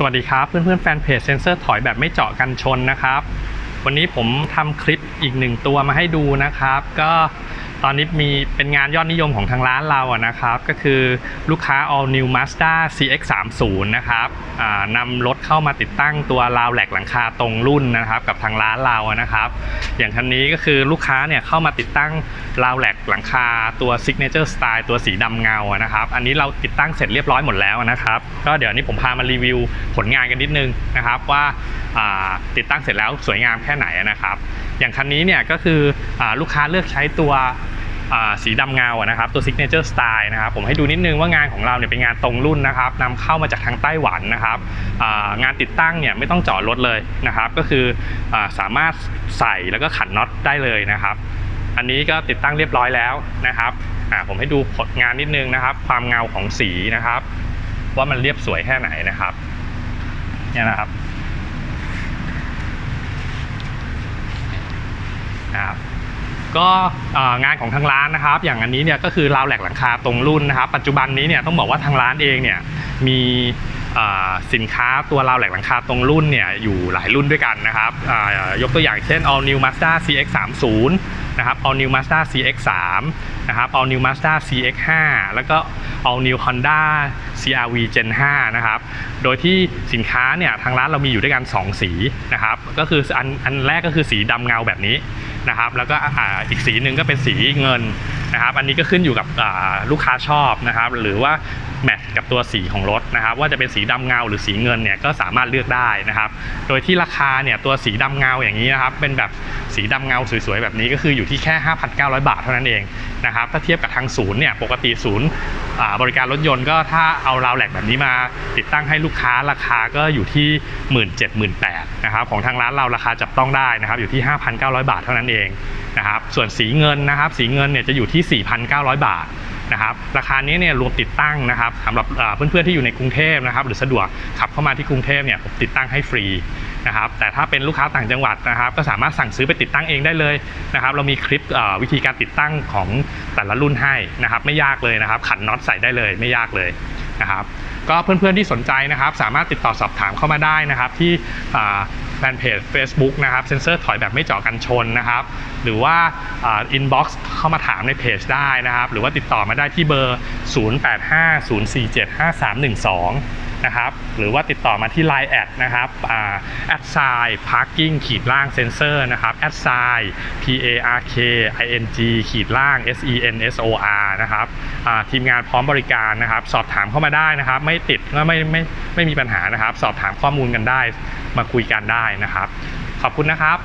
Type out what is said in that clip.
สวัสดีครับ เพื่อนเพื่อนแฟนเพจเซนเซอร์ถอยแบบไม่เจาะกันชนนะครับ วันนี้ผมทำคลิปอีกหนึ่งตัวมาให้ดูนะครับ ก็ตอนนี้มีเป็นงานยอดนิยมของทางร้านเราอะนะครับ ก็คือลูกค้า all new Mazda CX-30 นะครับนำรถเข้ามาติดตั้งตัวราวแหลกหลังคาตรงรุ่นนะครับ กับทางร้านเราอะนะครับ อย่างคันนี้ก็คือลูกค้าเนี่ยเข้ามาติดตั้งราวแหลกหลังคาตัว Signature Style ตัวสีดำเงาอะนะครับ อันนี้เราติดตั้งเสร็จเรียบร้อยหมดแล้วนะครับ ก็เดี๋ยวนี้ผมพามารีวิวผลงานกันนิดนึงนะครับว่าติดตั้งเสร็จแล้วสวยงามค่ไหนนะครับ อย่างคันนี้เนี่ยก็คืออลูกค้าเลือกใช้ตัวสีดำเงาอะนะครับตัว Signature Style นะครับผมให้ดูนิดนึงว่างานของเราเนี่ยเป็นงานตรงรุ่นนะครับนำเข้ามาจากทางไต้หวันนะครับงานติดตั้งเนี่ยไม่ต้องเจาะรถเลยนะครับก็คืออสามารถใส่แล้วก็ขันน็อตได้เลยนะครับ อันนี้ก็ติดตั้งเรียบร้อยแล้วนะครับผมให้ดูผลงานนิดนึงนะครับ ความเงาของสีนะครับ ว่ามันเรียบสวยแค่ไหนนะครับเนี่ยนะครับ ก็งานของทางร้านนะครับ อย่างอันนี้เนี่ยก็คือราวแหลกหลังคาตรงรุ่นนะครับ ปัจจุบันนี้เนี่ยต้องบอกว่าทางร้านเองเนี่ยมีสินค้าตัวราวแหลกหลังคาตรงรุ่นเนี่ยอยู่หลายรุ่นด้วยกันนะครับยกตัวอย่างเช่น all new Mazda CX-30 นะครับ all new Mazda CX-3 นะครับ all new Mazda CX-5 แล้วก็ all new Honda CRV Gen 5นะครับ โดยที่สินค้าเนี่ยทางร้านเรามีอยู่ด้วยกัน 2 สีนะครับ ก็คืออันอันแรกก็คือสีดำเงาแบบนี้นะครับ แล้วก็อ่าอีกสีหนึ่งก็เป็นสีเงินนะครับ อันนี้ก็ขึ้นอยู่กับลูกค้าชอบนะครับ หรือว่า แมทกับตัวสีของรถนะครับว่าจะเป็นสีดำเงาหรือสีเงินเนี่ยก็สามารถเลือกได้นะครับ โดยที่ราคาเนี่ยตัวสีดำเงาอย่างนี้นะครับเป็นแบบสีดำเงาสวยๆแบบนี้ก็คืออยู่ที่แค่ 5,900 บาทเท่านั้นเองนะครับถ้าเทียบกับทางศูนย์เนี่ยปกติศูนย์บริการรถยนต์ก็ถ้าเอาราวแหลกแบบนี้มาติดตั้งให้ลูกค้าราคาก็อยู่ที่ 1 7 0 0 0 0 8นะครับของทางร้านเราราคาจับต้องได้นะครับอยู่ที่ 5,900 บาทเท่านั้นเองนะครับส่วนสีเงินนะครับสีเงินเนี่ยจะอยู่ที่ 4,900 บาท นะครับราคานี้เนี่ยรวมติดตั้งนะครับสำหรับเพื่อนๆที่อยู่ในกรุงเทพนะครับหรือสะดวกขับเข้ามาที่กรุงเทพเนี่ยผมติดตั้งให้ฟรีนะครับแต่ถ้าเป็นลูกค้าต่างจังหวัดนะครับ ก็สามารถสั่งซื้อไปติดตั้งเองได้เลยนะครับ เรามีคลิปวิธีการติดตั้งของแต่ละรุ่นให้นะครับ ไม่ยากเลยนะครับ ขันน็อตใส่ได้เลยไม่ยากเลยนะครับ ก็เพื่อนๆที่สนใจนะครับ สามารถติดต่อสอบถามเข้ามาได้นะครับ ที่แฟนเพจ Facebook นะครับเซนเซอร์ถอยแบบไม่เจาะกันชนนะครับ หรือว่าอินบ็อกซ์เข้ามาถามในเพจได้นะครับ หรือว่าติดต่อมาได้ที่เบอร์ 0850475312 นะครับ หรือว่าติดต่อมาที่ Line แอดนะครับแอดไซน์พาร์กิ้งขีดล่างเซนเซอร์นะครับแอดไซน์ P A R K I N G ขีดล่าง S E N S O R นะครับทีมงานพร้อมบริการนะครับ สอบถามเข้ามาได้นะครับ ไม่ติดก็ไม่ไม่ไม่มีปัญหานะครับ สอบถามข้อมูลกันได้มาคุยกันได้นะครับ ขอบคุณนะครับ